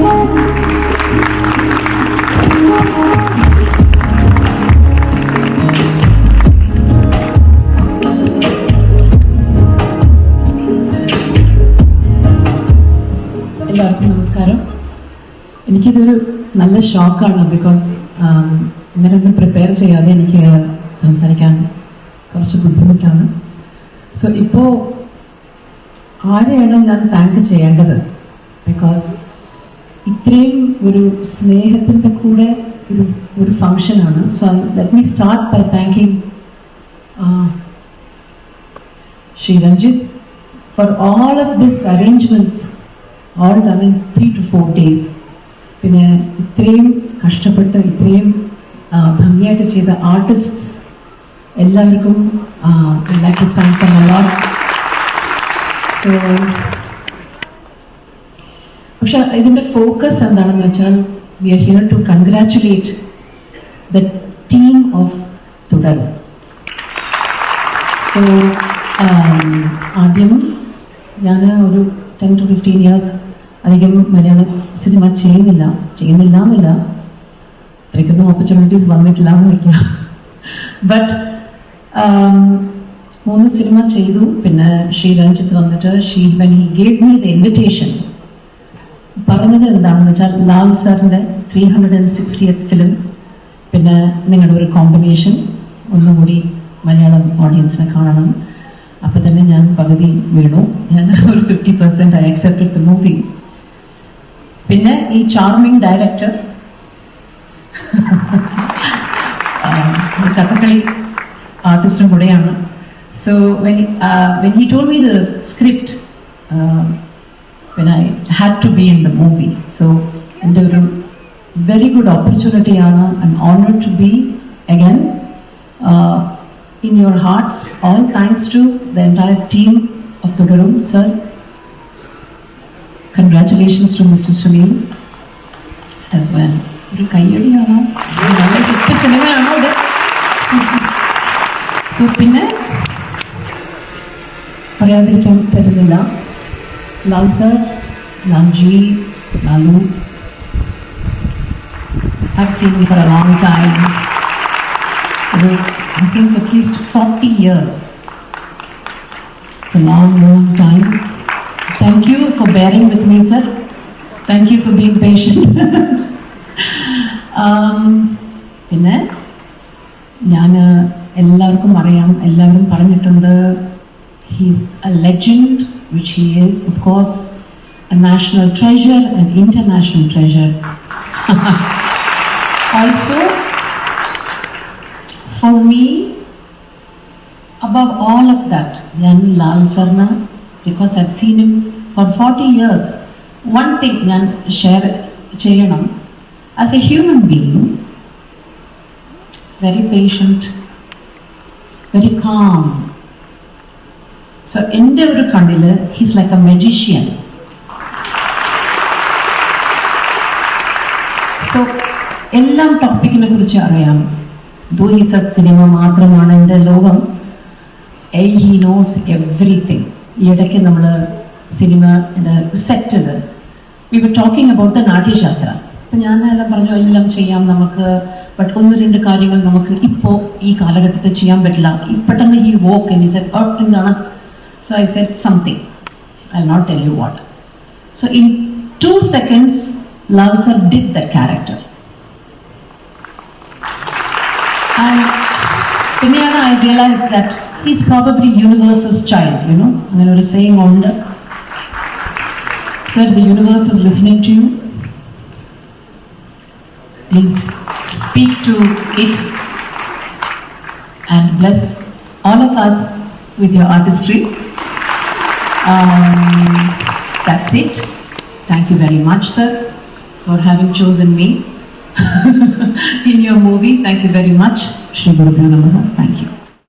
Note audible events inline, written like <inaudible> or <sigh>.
എല്ലാവർക്കും നമസ്കാരം. എനിക്കിതൊരു നല്ല ഷോക്കാണ് ബിക്കോസ് ഒന്നും പ്രിപ്പയർ ചെയ്യാതെ എനിക്ക് സംസാരിക്കാൻ കുറച്ച് ബുദ്ധിമുട്ടാണ്. സോ ഇപ്പോൾ ആരെയാണ് ഞാൻ താങ്ക് ചെയ്യേണ്ടത്? ബിക്കോസ് ഇത്രയും ഒരു സ്നേഹത്തിന്റെ കൂടെ ഒരു ഒരു ഫങ്ഷനാണ് so let me start by thanking Shri Ranjith for all of this arrangements all done in three two four days പിന്നെ ഇത്രയും കഷ്ടപ്പെട്ട് ഇത്രയും ഭംഗിയായിട്ട് ചെയ്ത ആർട്ടിസ്റ്റ്സ് എല്ലാവർക്കും ടു താങ്ക് സോ പക്ഷെ ഇതിന്റെ ഫോക്കസ് എന്താണെന്ന് വെച്ചാൽ we are here to congratulate the team of Thudarum so ആദ്യം ഞാൻ ഒരു ടെൻ ടു ഫിഫ്റ്റീൻ ഇയേഴ്സ് അധികം മലയാള സിനിമ ചെയ്യുന്നില്ല ചെയ്യുന്നില്ല എന്നില്ല അത്രയ്ക്കൊന്നും ഓപ്പർച്യൂണിറ്റീസ് വന്നിട്ടില്ല എന്ന് വയ്ക്കുക ബട്ട് മൂന്ന് സിനിമ ചെയ്തു. പിന്നെ ശ്രീ രഞ്ജിത്ത് വന്നിട്ട് she when he gave me the invitation പറഞ്ഞത് എന്താണെന്ന് വെച്ചാൽ ലാൽ സാറിന്റെ three hundred and sixtieth film പിന്നെ നിങ്ങളുടെ ഒരു കോമ്പിനേഷൻ ഒന്നുകൂടി മലയാളം ഓഡിയൻസിനെ കാണണം. അപ്പോൾ തന്നെ ഞാൻ പകുതി വീണു. ഞാൻ ഒരു fifty percent I accepted the movie പിന്നെ ഈ ചാർമിങ് ഡയറക്ടർ കഥകളി ആർട്ടിസ്റ്റും കൂടെയാണ്. So when when he told me the script when I had to be in the movie. So, എന്റെ ഒരു very good ഓപ്പർച്യൂണിറ്റിയാണ് I honour to be again in your hearts all thanks to the entire team of Thudarum sir congratulations to mister Sunil as well ഒരു കയ്യടിയാണോ? സിനിമയാണോ ഇത്? <laughs> So പിന്നെ പറയാതിരിക്കാൻ പറ്റുന്നില്ല. Lal sir, Lalji, Lalu. I've seen you for a long time. I think at least 40 years. It's a long, long time. Thank you for bearing with me, sir. Thank you for being patient. um, പിന്നെ ഞാൻ എല്ലാവർക്കും അറിയാം എല്ലാവരും പറഞ്ഞിട്ടുണ്ട് A legend, which he is, of course, a national treasure, an international treasure. <laughs> also, for me, above all of that, Yan Lal Sarna, because I've seen him for 40 years, one thing Yan share Cheyanam, as a human being, it's very patient, very calm, so എന്റെ ഒരു കണ്ണിൽ he's like a magician so എല്ലാം ടോപ്പിക്കിനെ കുറിച്ച് അറിയാം. ദോ cinema മാത്രമാണ് എന്റെ ലോകം ഐ ഹി നോസ് എവ്രിതിങ് ഈ ഇടയ്ക്ക് നമ്മൾ സിനിമയുടെ സെറ്റിൽ we were talking about the Natyashastra. അപ്പം ഞാൻ എല്ലാം പറഞ്ഞു എല്ലാം ചെയ്യാം നമുക്ക്. ബട്ട് ഒന്ന് രണ്ട് കാര്യങ്ങൾ നമുക്ക് ഇപ്പോൾ ഈ കാലഘട്ടത്തിൽ ചെയ്യാൻ പറ്റില്ല. പെട്ടെന്ന് ഈ വോക്ക് എന്താണ്? So I set something I not tell you what so in two seconds love sir did the character and പിന്നെയാണ് I realise that is probably universe's child you know അങ്ങനെ ഒരു സെയിങ് ഉണ്ട് sir the universe is listening to you please speak to it and bless all of us with your artistry. Um, that's it. Thank you very much, sir, for having chosen me <laughs> in your movie. Thank you very much. Shri Guru Namaha. Thank you.